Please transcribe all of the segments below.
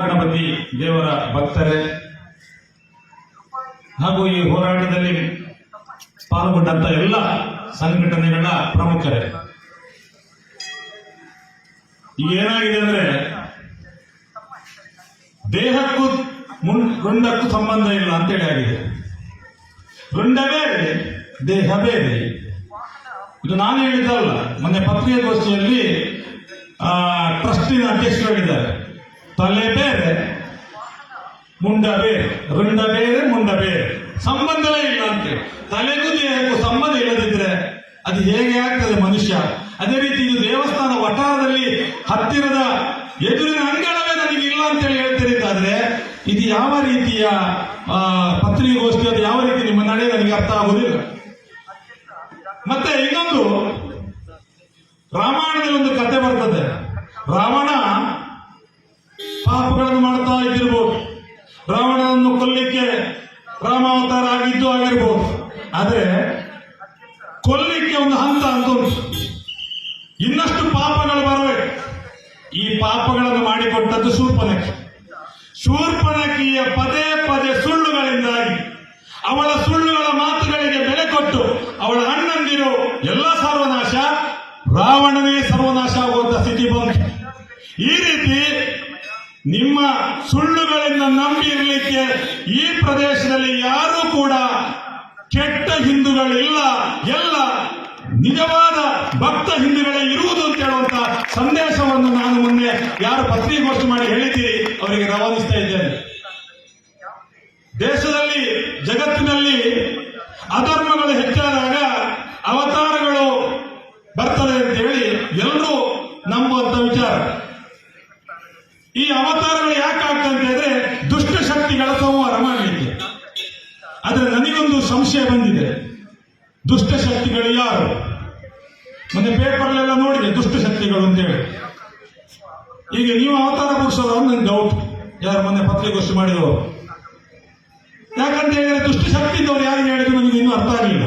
ಗಣಪತಿ ದೇವರ ಭಕ್ತರೇ, ಹಾಗೂ ಈ ಹೋರಾಟದಲ್ಲಿ ಪಾಲ್ಗೊಂಡಂತ ಎಲ್ಲ ಸಂಘಟನೆಗಳ ಪ್ರಮುಖರೇ. ಈಗ ಏನಾಗಿದೆ ಅಂದ್ರೆ, ದೇಹಕ್ಕೂ ಮುನ್ ರುಂಡಕ್ಕೂ ಸಂಬಂಧ ಇಲ್ಲ ಅಂತೇಳಿ ಆಗಿದೆ. ರುಂಡ ಬೇರೆ, ದೇಹ ಬೇರೆ. ಇದು ನಾನು ಹೇಳಿದ್ದಲ್ಲ, ಮೊನ್ನೆ ಪತ್ರಿಕಾಗೋಷ್ಠಿಯಲ್ಲಿ ಟ್ರಸ್ಟಿನ ಅಧ್ಯಕ್ಷರು ಹೇಳಿದ್ದಾರೆ. ತಲೆ ಬೇರೆ, ಮುಂಡ ಬೇರೆ ರುಂಡ ಬೇರೆ, ಮುಂಡ ಬೇರೆ. ಸಂಬಂಧವೇ ಇಲ್ಲ ಅಂತೇಳಿ ತಲೆಗೂ ದೇಹಕ್ಕೂ ಸಂಬಂಧ ಇಲ್ಲದಿದ್ರೆ ಅದು ಹೇಗೆ ಆಗ್ತದೆ ಮನುಷ್ಯ? ಅದೇ ರೀತಿ ಇದು ದೇವಸ್ಥಾನ ವಠಾರದಲ್ಲಿ ಹತ್ತಿರದ ಎದುರಿನ ಅಂಗಳವೇ ನನಗೆ ಇಲ್ಲ ಅಂತೇಳಿ ಹೇಳ್ತಿರಿದ್ದಾದ್ರೆ ಇದು ಯಾವ ರೀತಿಯ ಪತ್ರಿಕೋಷ್ಠಿ ಅದು ಯಾವ ರೀತಿ ನಿಮ್ಮ ನಡೆ ನನಗೆ ಅರ್ಥ ಆಗುವುದಿಲ್ಲ ಮತ್ತೆ ಇನ್ನೊಂದು, ರಾಮಾಯಣದಲ್ಲಿ ಒಂದು ಕತೆ ಬರ್ತದೆ. ರಾವಣ ಪಾಪಗಳನ್ನು ಮಾಡ್ತಾ ಇದ್ದಿರ್ಬೋದು. ರಾವಣನನ್ನು ಕೊಲ್ಲಿಕ್ಕೆ ರಾಮಾವತಾರ ಆಗಿದ್ದು ಆಗಿರ್ಬೋದು. ಆದ್ರೆ ಕೊಲ್ಲಿಕ್ಕೆ ಒಂದು ಹಂತ ಅಂತ ಇನ್ನಷ್ಟು ಪಾಪಗಳು ಬರಬೇಕು ಈ ಪಾಪಗಳನ್ನು ಮಾಡಿಕೊಟ್ಟದ್ದು ಶೂರ್ಪನಖಿ. ಶೂರ್ಪನಖಿಯ ಪದೇ ಪದೇ ಸುಳ್ಳುಗಳಿಂದಾಗಿ ಅವಳ ಸುಳ್ಳುಗಳ ಮಾತುಗಳಿಗೆ ಬೆಲೆ ಕೊಟ್ಟು ಅವಳ ಅಣ್ಣಂದಿರು, ಎಲ್ಲ ಸರ್ವನಾಶ, ರಾವಣನೇ ಸರ್ವನಾಶ ಆಗುವಂತ ಸ್ಥಿತಿ ಬಂತು. ಈ ರೀತಿ ನಿಮ್ಮ ಸುಳ್ಳುಗಳಿಂದ ನಂಬಿರಲಿಕ್ಕೆ ಈ ಪ್ರದೇಶದಲ್ಲಿ ಯಾರೂ ಕೂಡ ಕೆಟ್ಟ ಹಿಂದೂಗಳಿಲ್ಲ. ಎಲ್ಲ ನಿಜವಾದ ಭಕ್ತ ಹಿಂದೂಗಳೇ ಇರುವುದು ಅಂತ ಹೇಳುವಂತ ಸಂದೇಶವನ್ನು ನಾನು ಮೊನ್ನೆ ಯಾರು ಪತ್ರಿಕೋಷ್ಠಿ ಮಾಡಿ ಹೇಳಿದ್ದೀರಿ, ಅವರಿಗೆ ರವಾನಿಸ್ತಾ ಇದ್ದೇನೆ. ದೇಶದಲ್ಲಿ, ಜಗತ್ತಿನಲ್ಲಿ ಅಧರ್ಮಗಳು ಹೆಚ್ಚಾದಾಗ ಅವತಾರಗಳು ಬರ್ತದೆ ಅಂತ ಹೇಳಿ ಎಲ್ಲರೂ ನಂಬುವಂತ ವಿಚಾರ ಈ ಅವತಾರಗಳು ಯಾಕೆ ಆಗ್ತದೆ ಅಂತ ಹೇಳಿದ್ರೆ ದುಷ್ಟ ಶಕ್ತಿಗಳ ಸಂಹಾರ ಮಾಡಲಿಕ್ಕೆ ಆದ್ರೆ ನನಗೊಂದು ಸಂಶಯ ಬಂದಿದೆ ದುಷ್ಟ ಶಕ್ತಿಗಳು ಯಾರು? ಮೊನ್ನೆ ಪೇಪರ್ಲೆಲ್ಲ ನೋಡಿದೆ ದುಷ್ಟ ಶಕ್ತಿಗಳು ಅಂತೇಳಿ. ಈಗ ನೀವು ಅವತಾರ ಪುರುಷರು ಅಂದ್ರೆ ಡೌಟ್ ಯಾರು ಮೊನ್ನೆ ಪತ್ರಿಕೋಷ್ಠಿ ಮಾಡಿದವರು. ಯಾಕಂತ ಹೇಳಿದ್ರೆ ದುಷ್ಟ ಇದ್ದವ್ರು ಯಾರಿಗೆ ಹೇಳಿದ್ರು ನನಗೆ ಇನ್ನೂ ಅರ್ಥ ಆಗಲಿಲ್ಲ.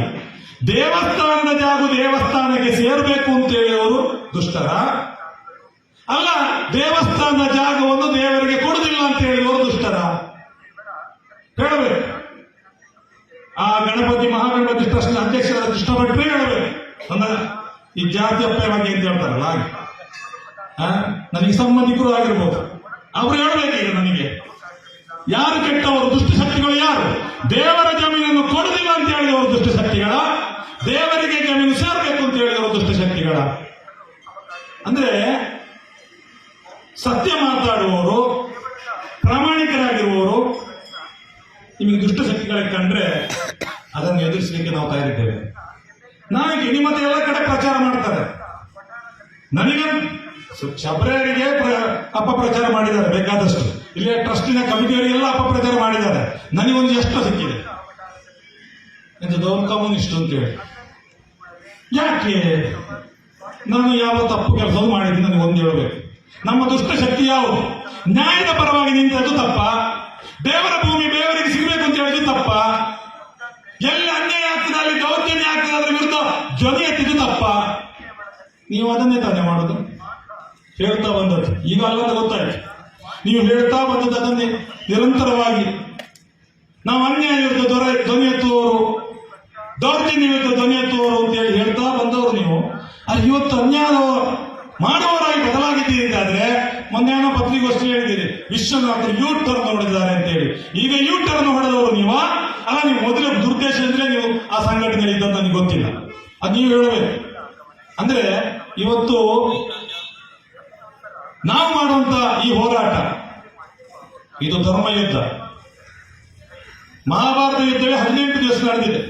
ದೇವಸ್ಥಾನದ ಜಾಗು ದೇವಸ್ಥಾನಕ್ಕೆ ಸೇರಬೇಕು ಅಂತ ಹೇಳಿದವರು ದುಷ್ಟರ? ಅಲ್ಲ, ದೇವಸ್ಥಾನದ ಜಾಗವನ್ನು ದೇವರಿಗೆ ಕೊಡುದಿಲ್ಲ ಅಂತ ಹೇಳಿದವರು ದುಷ್ಟರ? ಹೇಳಬೇಕು. ಆ ಗಣಪತಿ ಮಹಾಗಣಪತಿ ಟ್ರಸ್ಟ್ ಅಧ್ಯಕ್ಷರ ಇಷ್ಟಪಟ್ಟರೆ ಹೇಳಬೇಕು ನನ್ನ ಈ ಜಾತಿ ಅಪಾಯವಾಗಿ ಅಂತ ಹೇಳ್ತಾರಲ್ಲ ಹಾಗೆ. ನನಗೆ ಸಂಬಂಧಿಕರು ಆಗಿರ್ಬೋದು. ಅವ್ರು ಹೇಳಬೇಕೀಗ ನನಗೆ. ಯಾರು ಕೆಟ್ಟವರು ದುಷ್ಟ ಶಕ್ತಿಗಳು ಯಾರು? ದೇವರ ಜಮೀನನ್ನು ಕೊಡುದಿಲ್ಲ ಅಂತ ಹೇಳಿದವರು ದುಷ್ಟ ಶಕ್ತಿಗಳ ದೇವರಿಗೆ ಜಮೀನು ಸೇರಬೇಕು ಅಂತ ಹೇಳಿದವರು ದುಷ್ಟ ಶಕ್ತಿಗಳ ಅಂದ್ರೆ ಸತ್ಯ ಮಾತಾಡುವವರು, ಪ್ರಾಮಾಣಿಕರಾಗಿರುವವರು, ನಿಮಗೆ ದುಷ್ಟ ಶಕ್ತಿಗಳಿಗೆ ಕಂಡ್ರೆ ಅದನ್ನು ಎದುರಿಸಲಿಕ್ಕೆ ನಾವು ತಯಾರಿದ್ದೇವೆ. ನಾವಿಗೆ ನಿಮ್ಮತ್ತೆ ಎಲ್ಲ ಕಡೆ ಪ್ರಚಾರ ಮಾಡ್ತಾರೆ. ನನಗೆ ಶಬರಿಯರಿಗೆ ಅಪಪ್ರಚಾರ ಮಾಡಿದ್ದಾರೆ, ಬೇಕಾದಷ್ಟು. ಇಲ್ಲಿ ಟ್ರಸ್ಟಿನ ಕಮಿಟಿಯವರಿಗೆಲ್ಲ ಅಪಪ್ರಚಾರ ಮಾಡಿದ್ದಾರೆ. ನನಗೊಂದು ಎಷ್ಟು ಸಿಕ್ಕಿದೆ? ಎಂತದ್ದು ಕಮ್ಯುನಿಸ್ಟ್ ಅಂತೇಳಿ. ಯಾಕೆ? ನಾನು ಯಾವ ತಪ್ಪು ಕೆಲಸವೂ ಮಾಡಿದ್ದೀನಿ ನನಗೆ ಒಂದು ಹೇಳಬೇಕು. ನಮ್ಮ ದುಷ್ಟ ಶಕ್ತಿ ಯಾವುದು? ನ್ಯಾಯದ ಪರವಾಗಿ ನಿಂತದ್ದು ತಪ್ಪ? ದೇವರ ಭೂಮಿ ಬೇವರಿಗೆ ಸಿಗಬೇಕು ಅಂತ ಹೇಳಿದ್ದು ತಪ್ಪ? ಎಲ್ಲಿ ಅನ್ಯಾಯ ಆಗ್ತದೆ ಅಲ್ಲಿ ದೌರ್ಜನ್ಯ ಆಗ್ತದೆ ಅದ್ರ ವಿರುದ್ಧ ಜೊತೆ ಎತ್ತಿದ್ದು ತಪ್ಪ ನೀವು ಅದನ್ನೇ ತಾನೇ ಮಾಡೋದು. ಹೇಳ್ತಾ ಬಂದದ್ದು. ಈಗ ಅಲ್ಲ ಗೊತ್ತಾಯ್ತು. ನೀವು ಹೇಳ್ತಾ ಬಂದದ್ದು ಅದನ್ನೇ. ನಿರಂತರವಾಗಿ. ನಾವು ಅನ್ಯಾಯ ವಿರುದ್ಧ ದೊರೆ ಧ್ವನಿ ಎತ್ತುವವರು, ದೌರ್ಜನ್ಯ ವಿರುದ್ಧ ಧ್ವನಿ ಎತ್ತುವವರು ಅಂತ ಹೇಳಿ ಹೇಳ್ತಾ ಬಂದವರು ನೀವು. ಅಲ್ಲಿ ಇವತ್ತು ಅನ್ಯಾಯ ಮಾಡುವವರಾಗಿ ಬದಲಾಗಿದ್ದೀರಿ ಅಂತಾದ್ರೆ ಮೊನ್ನೆ ಏನೋ ಪತ್ರಿಕೋಷ್ಠಿ ಹೇಳಿದ್ದೀರಿ ವಿಶ್ವನಾಥ್ ಯೂ ಟರ್ನ್ ಹೊಡೆದಿದ್ದಾರೆ ಅಂತ ಹೇಳಿ. ಈಗ ಯೂ ಟರ್ನ್ ಹೊಡೆದವರು ನೀವ? ಅಲ್ಲ, ನೀವು ಅಂದ್ರೆ ನೀವು ಆ ಸಂಘಟನೆಯಲ್ಲಿ ಇದ್ದಂತ ನನಗೆ ಗೊತ್ತಿಲ್ಲ. ಅದು ನೀವು ಹೇಳಬೇಕು. ಅಂದ್ರೆ ಇವತ್ತು ನಾವು ಮಾಡುವಂತ ಈ ಹೋರಾಟ, ಇದು ಧರ್ಮ ಯುದ್ಧ. ಮಹಾಭಾರತ ಯುದ್ಧವೇ ಹದಿನೆಂಟು ದಿವಸ ನಡೆದಿದೆ.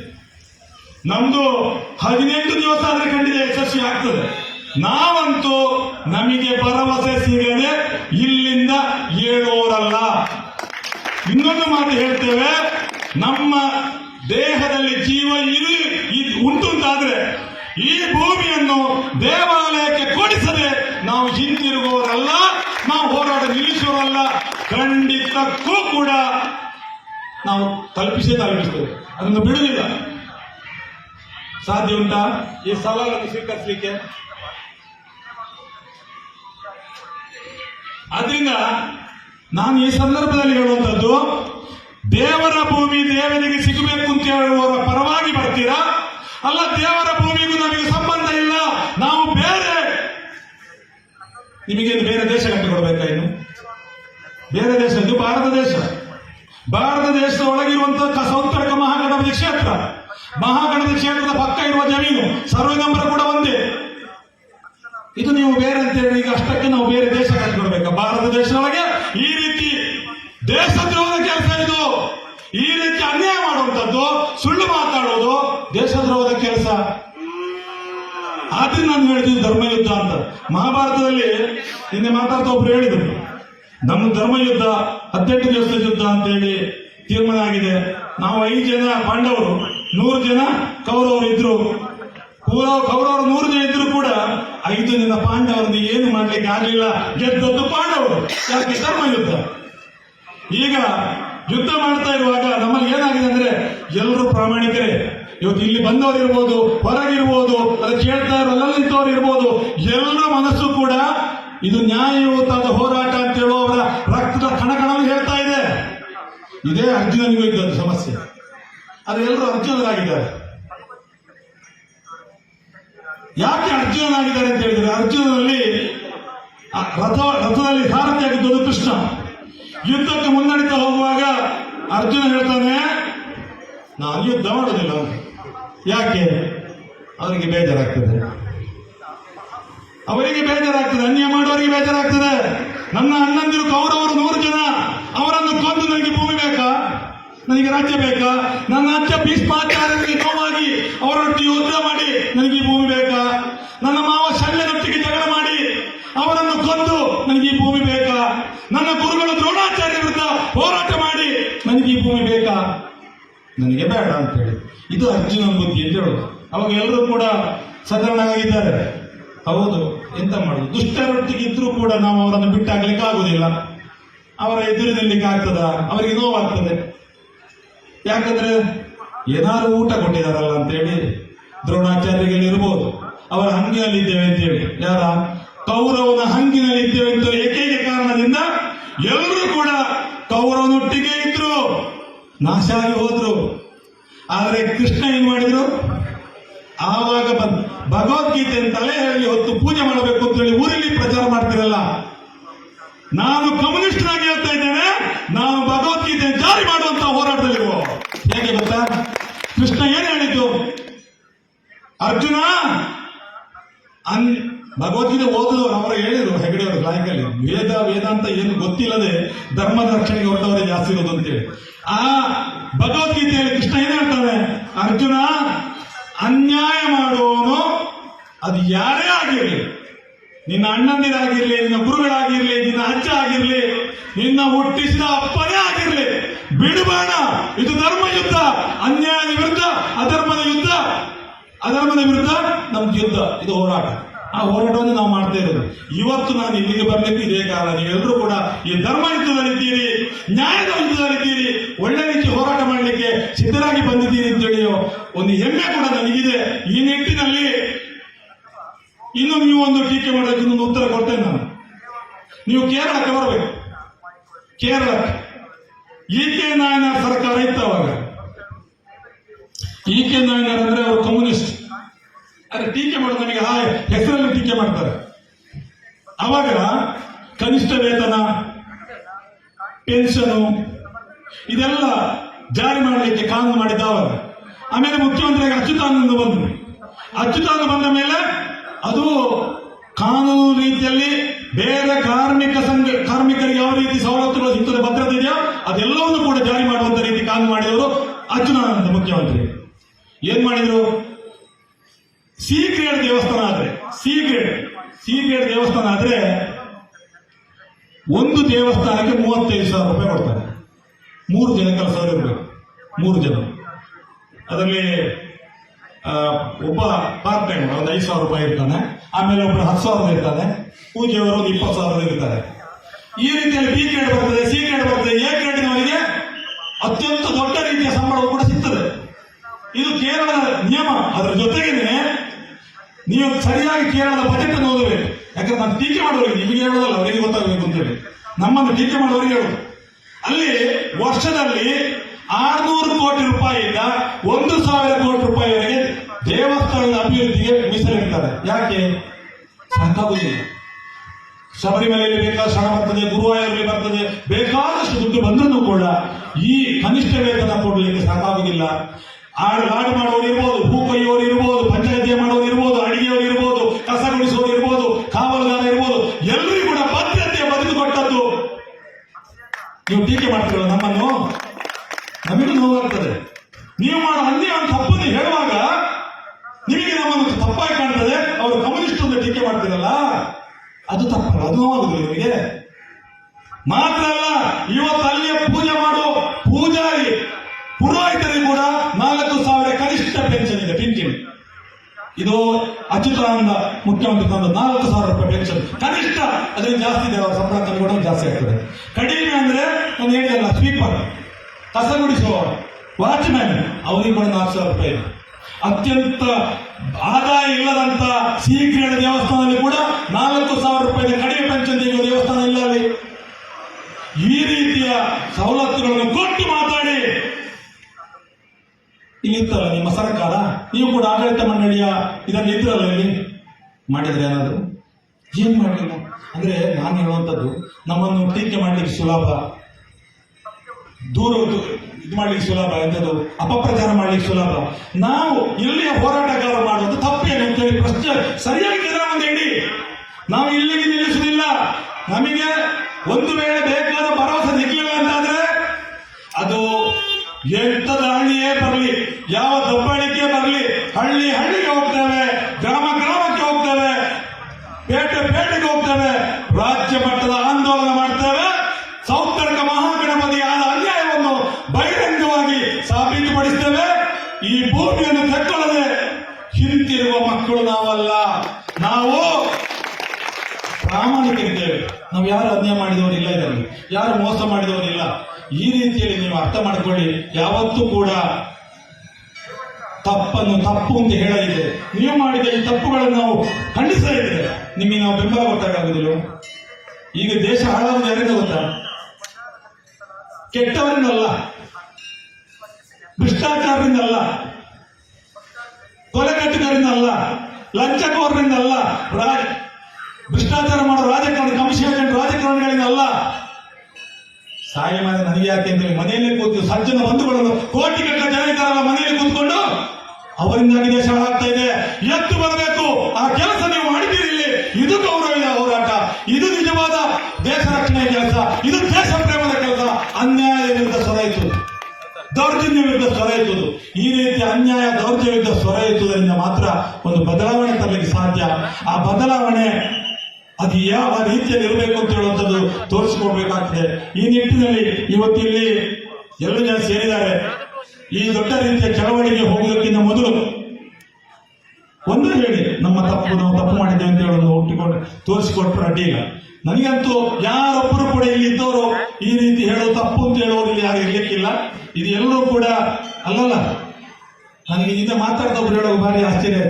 ನಮ್ದು ಹದಿನೆಂಟು ದಿವಸ ಆದ್ರೆ ಖಂಡಿತ ಯಶಸ್ವಿ ಆಗ್ತದೆ. ನಾವಂತೂ ನಮಗೆ ಭರವಸೆ ಸಿಗದೆ ಇಲ್ಲಿಂದ ಏಳೋರಲ್ಲ. ಇನ್ನೊಂದು ಮಾತು ಹೇಳ್ತೇವೆ, ನಮ್ಮ ದೇಹದಲ್ಲಿ ಜೀವ ಇದು ಉಂಟು ಅಂತಾದ್ರೆ ಈ ಭೂಮಿಯನ್ನು ದೇವಾಲಯಕ್ಕೆ ಕೊಡಿಸದೆ ನಾವು ಹಿಂತಿರುಗುವವರಲ್ಲ, ನಾವು ಹೋರಾಟ ನಿಲ್ಲಿಸುವವರಲ್ಲ. ಖಂಡಿತಕ್ಕೂ ಕೂಡ ನಾವು ತಲುಪಿಸೇ ತಲುಪಿಸ್ತೇವೆ. ಅದನ್ನು ಬಿಡುವುದಿಲ್ಲ. ಸಾಧ್ಯ ಉಂಟಾ? ಈ ಸವಾಲನ್ನು ಸ್ವೀಕರಿಸಲಿಕ್ಕೆ? ಅದರಿಂದ ನಾನು ಈ ಸಂದರ್ಭದಲ್ಲಿ ಹೇಳುವಂಥದ್ದು ದೇವರ ಭೂಮಿ ದೇವರಿಗೆ ಸಿಗಬೇಕು ಅಂತ ಹೇಳುವವರ ಪರವಾಗಿ ಬರ್ತೀರಾ? ಅಲ್ಲ, ದೇವರ ಭೂಮಿಗೂ ನಮಗೆ ಸಂಬಂಧ ಇಲ್ಲ. ನಾವು ಬೇರೆ. ನಿಮಗೇನು ಬೇರೆ ದೇಶ ಕಟ್ಟಿಕೊಡ್ಬೇಕಾ ಇನ್ನು? ಬೇರೆ ದೇಶ, ಇದು ಭಾರತ ದೇಶ. ಭಾರತ ದೇಶದ ಒಳಗಿರುವಂತಹ ಸೌಂದರ್ಯ ಮಹಾಗಣಪತಿ ಕ್ಷೇತ್ರ. ಮಹಾಗಣಪತಿ ಕ್ಷೇತ್ರದ ಪಕ್ಕ ಇರುವ ಜಮೀನು, ಸರ್ವೆ ನಂಬರ್ ಕೂಡ ಒಂದೇ. ಇದು ನೀವು ಬೇರೆ ಅಂತ ಹೇಳಿ, ಈಗ ಅಷ್ಟಕ್ಕೆ ನಾವು ಬೇರೆ ದೇಶ ಕಟ್ಟಿಕೊಡ್ಬೇಕಾ ಭಾರತ ದೇಶದೊಳಗೆ ಈ ರೀತಿ ದೇಶದ್ರೋಹದ ಕೆಲಸ ಇದು ಈ ರೀತಿ ಅನ್ಯಾಯ ಮಾಡುವಂಥದ್ದು ಸುಳ್ಳು ಮಾತಾಡೋದು ದೇಶದ್ರೋಹದ ಕೆಲಸ ನಾನು ಧರ್ಮ ಯುದ್ಧ ಅಂತ. ಮಹಾಭಾರತದಲ್ಲಿ ನಿನ್ನೆ ಮಾತಾಡ್ತಾ ಒಬ್ರು ಹೇಳಿದ್ರು. ನಮ್ಮ ಧರ್ಮ ಯುದ್ಧ, ಹದಿನೆಂಟು ದಿವಸದ ಯುದ್ಧ ಅಂತ ಹೇಳಿ ತೀರ್ಮಾನ ಆಗಿದೆ. ನಾವು ಐದು ಜನ ಪಾಂಡವರು, ನೂರು ಜನ ಕೌರವರು ಇದ್ರು. ಕೌರವ ಕೌರವರು ನೂರು ಜನ ಇದ್ರು ಕೂಡ ಐದು ಜನ ಪಾಂಡವರನ್ನು ಏನು ಮಾಡ್ಲಿಕ್ಕೆ ಆಗಲಿಲ್ಲ? ಗೆದ್ದದ್ದು ಪಾಂಡವರು. ಯಾಕೆ? ಧರ್ಮ ಯುದ್ಧ. ಈಗ ಯುದ್ಧ ಮಾಡ್ತಾ ಇರುವಾಗ ನಮ್ಮಲ್ಲಿ ಏನಾಗಿದೆ ಅಂದ್ರೆ ಎಲ್ಲರೂ ಪ್ರಾಮಾಣಿಕರೇ. ಇವತ್ತು ಇಲ್ಲಿ ಬಂದವರು ಇರ್ಬೋದು ಹೊರಗಿರ್ಬೋದು ಅದು ಕೇಳ್ತಾ ಇರೋಲ್ಲ ನಿಂತವ್ರು ಇರ್ಬೋದು, ಎಲ್ಲರ ಮನಸ್ಸು ಕೂಡ ಇದು ನ್ಯಾಯಯುತವಾದ ಹೋರಾಟ ಅಂತ ಹೇಳುವವರ ರಕ್ತದ ಕಣಕಣವನ್ನು ಹೇಳ್ತಾ ಇದೆ. ಇದೇ ಅರ್ಜುನನಿಗೂ ಇದ್ದದ್ದು ಸಮಸ್ಯೆ. ಅದು ಎಲ್ಲರೂ ಅರ್ಜುನರಾಗಿದ್ದಾರೆ. ಯಾಕೆ ಅರ್ಜುನನಾಗಿದ್ದಾರೆ ಅಂತ ಹೇಳಿದ್ರೆ ಆ, ರಥ, ರಥದಲ್ಲಿ ಸಾರಥಿಯಾಗಿದ್ದದ್ದು ಕೃಷ್ಣ. ಯುದ್ಧಕ್ಕೆ ಮುನ್ನಡೆತಾ ಹೋಗುವಾಗ ಅರ್ಜುನ ಹೇಳ್ತಾನೆ, ನಾನು ಯುದ್ಧ ಮಾಡೋದಿಲ್ಲ. ಯಾಕೆ? ಅವರಿಗೆ ಬೇಜಾರಾಗ್ತದೆ. ಅವರಿಗೆ ಬೇಜಾರಾಗ್ತದೆ. ಅನ್ಯ ಮಾಡೋರಿಗೆ ಬೇಜಾರಾಗ್ತದೆ. ನನ್ನ ಅಣ್ಣಂದಿರು ಕೌರವರು ನೂರು ಜನ. ಅವರನ್ನು ಕೊಂದು ನನಗೆ ಭೂಮಿ ಬೇಕಾ? ನನಗೆ ರಾಜ್ಯ ಬೇಕಾ? ನನ್ನ ಅಜ್ಜ ಭೀಷ್ಮಾಚಾರ್ಯರಿಗೆ ನೋವಾಗಿ ಅವರೊಟ್ಟಿಗೆ ಯುದ್ಧ ಮಾಡಿ ನನಗೆ ಭೂಮಿ ಬೇಕಾ? ನನ್ನ ಮಾವ ಶಲ್ಯನೊಟ್ಟಿಗೆ ಜಗಳ ಮಾಡಿ ಅವರನ್ನು ಕೊಂದು ನನಗೆ ಈ ಭೂಮಿ ಬೇಕಾ? ನನ್ನ ಗುರುಗಳು ದ್ರೋಣಾಚಾರ್ಯ ವಿರುದ್ಧ ಹೋರಾಟ ಮಾಡಿ ನನಗೆ ಈ ಭೂಮಿ ಬೇಕಾ? ನನಗೆ ಬೇಡ ಅಂತ ಹೇಳಿ. ಇದು ಅರ್ಜುನ ಬುದ್ಧಿ ಅಂತ ಹೇಳೋದು. ಅವಾಗ ಎಲ್ಲರೂ ಕೂಡ ಸಾಧಾರಣವಾಗಿದ್ದಾರೆ ಹೌದು, ಎಂತ ಮಾಡುದು? ದುಷ್ಟರೊಟ್ಟಿಗೆ ಇದ್ರೂ ಕೂಡ ನಾವು ಅವರನ್ನು ಬಿಟ್ಟಾಗ್ಲಿಕ್ಕೆ ಆಗುದಿಲ್ಲ. ಅವರ ಎದುರು ನಿಲ್ಲಿಕ್ಕೆ ಆಗ್ತದ? ಅವರಿಗೆ ನೋವಾಗ್ತದೆ. ಯಾಕಂದ್ರೆ ಏನಾದ್ರು ಊಟ ಕೊಟ್ಟಿದಾರಲ್ಲ ಅಂತೇಳಿ ದ್ರೋಣಾಚಾರ್ಯರಿಗೆ ಇರ್ಬೋದು ಅವರ ಹಂಗಿನಲ್ಲಿ ಇದ್ದೇವೆ ಅಂತೇಳಿ. ಯಾರ? ಕೌರವನ ಹಂಗಿನಲ್ಲಿ ಇದ್ದೇವೆ ಅಂತ ಏಕೈಕ ಕಾರಣದಿಂದ ಎಲ್ಲರೂ ಕೂಡ ಕೌರವನೊಟ್ಟಿಗೆ ಇದ್ರು. ನಾಶ ಆಗಿ ಹೋದ್ರು. ಆದ್ರೆ ಕೃಷ್ಣ ಏನ್ ಮಾಡಿದ್ರು? ಆವಾಗ ಭಗವದ್ಗೀತೆ ತಲೆ ಹೇಳಿ ಹೊತ್ತು ಪೂಜೆ ಮಾಡಬೇಕು ಅಂತ ಹೇಳಿ ಊರಲ್ಲಿ ಪ್ರಚಾರ ಮಾಡ್ತಿರಲ್ಲ. ನಾನು ಕಮ್ಯುನಿಸ್ಟ್ ಆಗಿ ಹೇಳ್ತಾ ಇದ್ದೇನೆ, ನಾನು ಭಗವದ್ಗೀತೆ ಜಾರಿ ಮಾಡುವಂತ ಹೋರಾಟದಲ್ಲಿರುವ. ಹೇಗೆ ಗೊತ್ತಾ? ಕೃಷ್ಣ ಏನ್ ಹೇಳಿದ್ದು? ಅರ್ಜುನ, ಅನ್ ಭಗವದ್ಗೀತೆ ಓದಿದವರು ಅವರು ಹೇಳಿದ್ರು ಹೆಗಡೆ ಅವರು ಲಾಯಕಲ್ಲಿ ವೇದ, ವೇದಾಂತ ಏನು ಗೊತ್ತಿಲ್ಲದೆ ಧರ್ಮದ ರಕ್ಷಣೆಗೆ ಹೊರಟವರೇ ಜಾಸ್ತಿ ಇರೋದು ಅಂತೇಳಿ. ಆ ಭಗವದ್ಗೀತೆಯಲ್ಲಿ ಕೃಷ್ಣ ಏನ್ ಹೇಳ್ತಾನೆ ಅರ್ಜುನ, ಅನ್ಯಾಯ ಮಾಡುವವನು, ಅದು ಯಾರೇ ಆಗಿರಲಿ, ನಿನ್ನ ಅಣ್ಣಂದಿರಾಗಿರ್ಲಿ, ನಿನ್ನ ಗುರುಗಳಾಗಿರ್ಲಿ, ನಿನ್ನ ಅಜ್ಜ ಆಗಿರ್ಲಿ ನಿನ್ನ ಹುಟ್ಟಿಸಿದ ಅಪ್ಪನೇ ಆಗಿರ್ಲಿ, ಬಿಡಬೇಡ. ಇದು ಧರ್ಮ ಯುದ್ಧ. ಅನ್ಯಾಯದ ವಿರುದ್ಧ, ಅಧರ್ಮದ ಯುದ್ಧ. ಅಧರ್ಮದ ವಿರುದ್ಧ ನಮ್ದು ಯುದ್ಧ. ಇದು ಹೋರಾಟ. ಆ ಹೋರಾಟವನ್ನು ನಾವು ಮಾಡ್ತಾ ಇರೋದು. ಇವತ್ತು ನಾನು ಇಲ್ಲಿಗೆ ಬರ್ಲಿಕ್ಕೆ ಇದೇ ಕಾರಣ. ನೀವೆಲ್ಲರೂ ಕೂಡ ಈ ಧರ್ಮ ಯುದ್ಧದಲ್ಲಿದ್ದೀರಿ, ನ್ಯಾಯದ ಯುದ್ಧದಲ್ಲಿದ್ದೀರಿ ಒಳ್ಳೆ ರೀತಿ ಹೋರಾಟ ಮಾಡಲಿಕ್ಕೆ ಸಿದ್ಧರಾಗಿ ಬಂದಿದ್ದೀರಿ ಅಂತೇಳಿ ಒಂದು ಹೆಮ್ಮೆ ಕೂಡ ನನಗಿದೆ. ಈ ನಿಟ್ಟಿನಲ್ಲಿ ಇನ್ನು ನೀವು ಒಂದು ಟೀಕೆ ಮಾಡೋಕೆ ಇನ್ನೊಂದು ಉತ್ತರ ಕೊಡ್ತೇನೆ ನಾನು. ನೀವು ಕೇರಳಕ್ಕೆ ಬರಬೇಕು. ಕೇರಳಕ್ಕೆ. ಇ ಕೆ ನಾಯನಾರ್ ಸರ್ಕಾರ ಇತ್ತು ಅವಾಗ. ಇ ಕೆ ನಾಯನಾರ್ ಅಂದ್ರೆ ಅವರು ಕಮ್ಯುನಿಸ್ಟ್. ಅದ್ರ ಟೀಕೆ ಮಾಡೋದು ನನಗೆ ಆ ಹೆಸರಲ್ಲಿ ಟೀಕೆ ಮಾಡ್ತಾರೆ. ಅವಾಗ ಕನಿಷ್ಠ ವೇತನ ಪೆನ್ಷನು ಇದೆಲ್ಲ ಜಾರಿ ಮಾಡಲಿಕ್ಕೆ ಕಾನೂನು ಮಾಡಿದ್ದ ಅವರು. ಆಮೇಲೆ ಮುಖ್ಯಮಂತ್ರಿಯಾಗಿ ಅಚ್ಯುತಾನಂದ ಬಂದರು. ಅಚ್ಯುತಾನಂದ ಬಂದ ಮೇಲೆ ಅದು ಕಾನೂನು ರೀತಿಯಲ್ಲಿ ಬೇರೆ ಕಾರ್ಮಿಕ ಸಂಘ, ಕಾರ್ಮಿಕರಿಗೆ ಯಾವ ರೀತಿ ಸವಲತ್ತುಗಳು ಸಿಗ್ತದೆ, ಭದ್ರತೆ ಇದೆಯೋ ಅದೆಲ್ಲವನ್ನು ಕೂಡ ಜಾರಿ ಮಾಡುವಂತ ರೀತಿ ಕಾನೂನು ಮಾಡಿದವರು ಅಚ್ಯುತಾನಂದ ಮುಖ್ಯಮಂತ್ರಿ. ಏನ್ ಮಾಡಿದ್ರು? ಸಿ ಗ್ರೇಡ್ ದೇವಸ್ಥಾನ ಆದ್ರೆ, ಸಿ ಗ್ರೇಡ್ ಸಿ ಗ್ರೇಡ್ ದೇವಸ್ಥಾನ ಆದ್ರೆ ಒಂದು ದೇವಸ್ಥಾನಕ್ಕೆ ಮೂವತ್ತೈದು ಸಾವಿರ ರೂಪಾಯಿ ಕೊಡ್ತಾರೆ. ಮೂರು ಜನ ಕೆಲಸದವರು ಇರಬೇಕು. ಮೂರು ಜನ. ಅದರಲ್ಲಿ ಒಬ್ಬ ಪಾರ್ಟ್ ಟೈಮ್ ಒಂದು ಐದು ಸಾವಿರ ರೂಪಾಯಿ ಇರ್ತಾನೆ. ಆಮೇಲೆ ಒಬ್ಬರು ಹತ್ತು ಸಾವಿರದ ಇರ್ತಾನೆ. ಪೂಜೆಯವರು ಒಂದು ಇಪ್ಪತ್ತು ಸಾವಿರದ ಇರ್ತಾರೆ. ಈ ರೀತಿಯಲ್ಲಿ ಬಿ ಗ್ರೇಡ್ ಬರ್ತದೆ ಸಿ ಗ್ರೇಡ್ ಬರ್ತದೆ ಎ ಗ್ರೇಡಿನವರಿಗೆ ಅತ್ಯಂತ ದೊಡ್ಡ ರೀತಿಯ ಸಂಬಳವು ಕೂಡ ಸಿಗ್ತದೆ. ಇದು ಕೇರಳದ ನಿಯಮ. ಅದರ ಜೊತೆಗೇನೆ, ನೀವು ಸರಿಯಾಗಿ ಕೇರಳದ ಬಜೆಟ್ ಅನ್ನು ಓದಬೇಕು. ಯಾಕಂದ್ರೆ ನಾನು ಟೀಕೆ ಮಾಡೋರಿಗೆ ನಿಮಗೆ ಹೇಳೋದಲ್ಲ, ಅವರಿಗೆ ಗೊತ್ತಾಗಬೇಕು ಅಂತೇಳಿ. ನಮ್ಮನ್ನು ಟೀಕೆ ಮಾಡುವವರಿಗೆ ಹೇಳುದು. ಅಲ್ಲಿ ವರ್ಷದಲ್ಲಿ ಆರ್ನೂರು ಕೋಟಿ ರೂಪಾಯಿಯಿಂದ ಒಂದು ಸಾವಿರ ಕೋಟಿ ರೂಪಾಯಿವರೆಗೆ ದೇವಸ್ಥಾನದ ಅಭಿವೃದ್ಧಿಗೆ ಮೀಸಲಿಡ್ತಾರೆ. ಯಾಕೆ? ಸಾಕಾಗುವುದಿಲ್ಲ ಶಬರಿಮಲೆಯಲ್ಲಿ ಬೇಕಾದಷ್ಟು ಹಣ ಬರ್ತದೆ, ಗುರುವಾಯೂರಲ್ಲಿ ಬರ್ತದೆ, ಬೇಕಾದಷ್ಟು ದುಡ್ಡು ಬಂದರೂ ಕೂಡ ಈ ಕನಿಷ್ಠ ವೇತನ ಕೊಡಲಿಕ್ಕೆ ಸಾಕಾಗುವುದಿಲ್ಲ. ಆಡು ಮಾಡೋರು ಇರ್ಬೋದು ಹೂ ಕೊಯ್ಯೋರು ಇರ್ಬೋದು, ಪಂಚಾಯತಿ ಮಾಡೋರು ಇರ್ಬೋದು ಅದು ತಪ್ಪು ಅದು ನೋವಾಗುದಿಲ್ಲ ನಿಮಗೆ. ಮಾತ್ರ ಅಲ್ಲ ಇವತ್ತು ಅಲ್ಲಿಯ ಪೂಜೆ ಮಾಡೋ ಪೂಜಾರಿ ಪುರೋಹಿತರಿಗೆ ಕೂಡ ನಾಲ್ಕು ಸಾವಿರ ಕನಿಷ್ಠ ಪೆನ್ಷನ್ ಇದೆ ಪಿಂಚಣಿ ಇದು ಅಚ್ಯುತಾನಂದ ಮುಖ್ಯಮಂತ್ರಿ ತಂದ ನಾಲ್ಕು ಸಾವಿರ ರೂಪಾಯಿ ಪೆನ್ಷನ್ ಕನಿಷ್ಠ ಅದರಿಂದ ಜಾಸ್ತಿ ಇದೆ, ಅವರ ಸಂಬಳ ಕೂಡ ಜಾಸ್ತಿ ಆಗ್ತದೆ. ಕಡಿಮೆ ಅಂದ್ರೆ ನಾನು ಹೇಳಿದಲ್ಲ ಸ್ವೀಪರ್ ಕಸ ಗುಡಿಸುವ ವಾಚ್ಮ್ಯಾನ್ ಅವರಿಗೆ ಕೂಡ ನಾಲ್ಕು ಸಾವಿರ ರೂಪಾಯಿ ಅತ್ಯಂತ ಆದಾಯ ಇಲ್ಲದಂತ ಸಿಹಿಕ್ರೀಡೆ ದೇವಸ್ಥಾನದಲ್ಲಿ ಕೂಡ ನಾಲ್ಕು ಸಾವಿರ ರೂಪಾಯಿ ಕಡಿಮೆ ಪೆನ್ಷನ್ ತೆಗೆಯುವ ದೇವಸ್ಥಾನ ಇಲ್ಲ ಅಲ್ಲಿ. ಈ ರೀತಿಯ ಸವಲತ್ತುಗಳನ್ನು ಕೊಟ್ಟು ಮಾತಾಡಿ. ಇಲ್ಲಿತ್ತಲ್ಲ ನಿಮ್ಮ ಸರ್ಕಾರ? ನೀವು ಕೂಡ ಆಡಳಿತ ಮಂಡಳಿಯ ಇದನ್ನು ಇದ್ರಲ್ಲ ಇಲ್ಲಿ? ಮಾಡಿದ್ರೆ ಏನಾದ್ರು? ಏನ್ ಮಾಡಲಿಲ್ಲ? ಅಂದ್ರೆ ನಾನು ಹೇಳುವಂಥದ್ದು, ನಮ್ಮನ್ನು ಟೀಕೆ ಮಾಡ್ಲಿಕ್ಕೆ ಸುಲಭ. ದೂರ ಇದು ಮಾಡ್ಲಿಕ್ಕೆ ಸುಲಭ ಎಂಥದ್ದು ಅಪಪ್ರಚಾರ ಮಾಡ್ಲಿಕ್ಕೆ ಸುಲಭ. ನಾವು ಇಲ್ಲಿಯ ಹೋರಾಟಗಾರ ಮಾಡೋದು ತಪ್ಪೇನು ಅಂತ ಹೇಳಿ ಪ್ರಶ್ನೆ ಸರಿಯಾಗಿ ಒಂದು ಹೇಳಿ ನಾವು ಇಲ್ಲಿಗೆ ನಿಲ್ಲಿಸುವುದಿಲ್ಲ. ನಮಗೆ ಒಂದು ವೇಳೆ ಬೇಕಾದ ಭರವಸೆ ಸಿಗಲಿಲ್ಲ ಅಂತಾದ್ರೆ ಅದು ಎಂಥದ ಹಳ್ಳಿಯೇ ಬರಲಿ, ಯಾವ ದಬ್ಬಾಳಿಕೆ ಬರಲಿ, ಹಳ್ಳಿ ಹಳ್ಳಿಗೆ ಹೋಗ್ತೇವೆ, ಗ್ರಾಮ ಗ್ರಾಮಕ್ಕೆ ಹೋಗ್ತೇವೆ. ಪೇಟೆ ಮಕ್ಕಳು ನಾವಲ್ಲ. ನಾವು ಪ್ರಾಮಾಣಿಕರಿದ್ದೇವೆ ನಾವು ಯಾರು ಅನ್ಯಾಯ ಮಾಡಿದವರಿಲ್ಲ ಇದರಲ್ಲಿ. ಯಾರು ಮೋಸ ಮಾಡಿದವರಿಲ್ಲ ಈ ರೀತಿಯಲ್ಲಿ ನೀವು ಅರ್ಥ ಮಾಡಿಕೊಳ್ಳಿ. ಯಾವತ್ತೂ ಕೂಡ ತಪ್ಪನ್ನು ತಪ್ಪು ಅಂತ ಹೇಳಲಿದೆ ನೀವು ಮಾಡಿದ ಈ ತಪ್ಪುಗಳನ್ನು ನಾವು ಖಂಡಿಸ್ತಾ ಇದ್ದೇವೆ. ನಿಮಗೆ ನಾವು ಬೆಂಬಲ ಗೊತ್ತಾಗೋದಿಲ್ಲ ಈಗ ದೇಶ ಹಾಳಾಗುವುದು ಯಾರಿಂದ ಗೊತ್ತಾ? ಕೆಟ್ಟವರಿಂದಲ್ಲ. ಭ್ರಷ್ಟಾಚಾರದಿಂದಲ್ಲ. ಕೊಲೆಗಟ್ಟುಗಾರರಿಂದಲ್ಲ ಲಂಚಕೋರರಿಂದಲ್ಲ ರಾಜ ಭ್ರಷ್ಟಾಚಾರ ಮಾಡೋ ರಾಜಕಾರಣ ಕಮಿಷನ್ ಏಜೆಂಟ್ ರಾಜಕಾರಣಿಗಳಿಂದ ಅಲ್ಲ ಸಹಾಯ ಮಾಡಿ ನನಗೆ ಯಾಕೆ ಅಂತೇಳಿ ಮನೆಯಲ್ಲೇ ಕೂತು ಸಜ್ಜನ ಬಂಧುಗಳನ್ನು ಕೋಟಿ ಕಟ್ಟ ಜನ ಇದ್ದಾರಲ್ಲ ಮನೆಯಲ್ಲಿ ಕೂತ್ಕೊಂಡು? ಅವರಿಂದಾಗಿ ದೇಶ ಹಾಳಾಗ್ತಾ ಇದೆ. ಎತ್ತು ಬರಬೇಕು. ಆ ಕೆಲಸ ನೀವು ಮಾಡಿದ್ದೀರಿ ಇಲ್ಲಿ. ಇದು ದೌರ್ಜನ್ಯ ವಿರುದ್ಧ ಸ್ವರ ಎತ್ತುವುದು ಈ ರೀತಿ ಅನ್ಯಾಯ ದೌರ್ಜನ್ಯ ವಿರುದ್ಧ ಸ್ವರ ಎತ್ತುವುದರಿಂದ ಮಾತ್ರ ಒಂದು ಬದಲಾವಣೆ ತರಲಿಕ್ಕೆ ಸಾಧ್ಯ. ಆ ಬದಲಾವಣೆ ಅದು ಯಾವ ರೀತಿಯಲ್ಲಿ ಇರಬೇಕು ಅಂತ ಹೇಳುವಂಥದ್ದು ತೋರಿಸಿಕೊಡ್ಬೇಕಾಗ್ತದೆ. ಈ ನಿಟ್ಟಿನಲ್ಲಿ ಇವತ್ತಿಲ್ಲಿ ಎರಡು ಜನ ಸೇರಿದ್ದಾರೆ. ಈ ದೊಡ್ಡ ರೀತಿಯ ಚಳವಳಿಗೆ ಹೋಗುವುದಕ್ಕಿಂತ ಮೊದಲು ಒಂದು ಹೇಳಿ, ನಮ್ಮ ತಪ್ಪು, ನಾವು ತಪ್ಪು ಮಾಡಿದ್ದೇವೆ ಅಂತ ಹೇಳೋದು ಒಟ್ಟಿಕೊಂಡು ತೋರಿಸಿಕೊಟ್ರೆ ಅಡ್ಡಿಲ್ಲ ನನಗಂತೂ ಯಾರೊಬ್ಬರು ಕೂಡ ಇಲ್ಲಿ ಇದ್ದವರು ಈ ರೀತಿ ಹೇಳೋ ತಪ್ಪು ಅಂತ ಹೇಳೋರು ಇಲ್ಲಿ ಯಾರು ಇರ್ಲಿಕ್ಕಿಲ್ಲ. ಇದು ಎಲ್ಲರೂ ಕೂಡ ಅಲ್ಲಲ್ಲ? ನನಗೆ ಈಗ ಒಬ್ರು ಹೇಳೋ ಭಾರಿ ಆಶ್ಚರ್ಯ ಆಯ್ತು.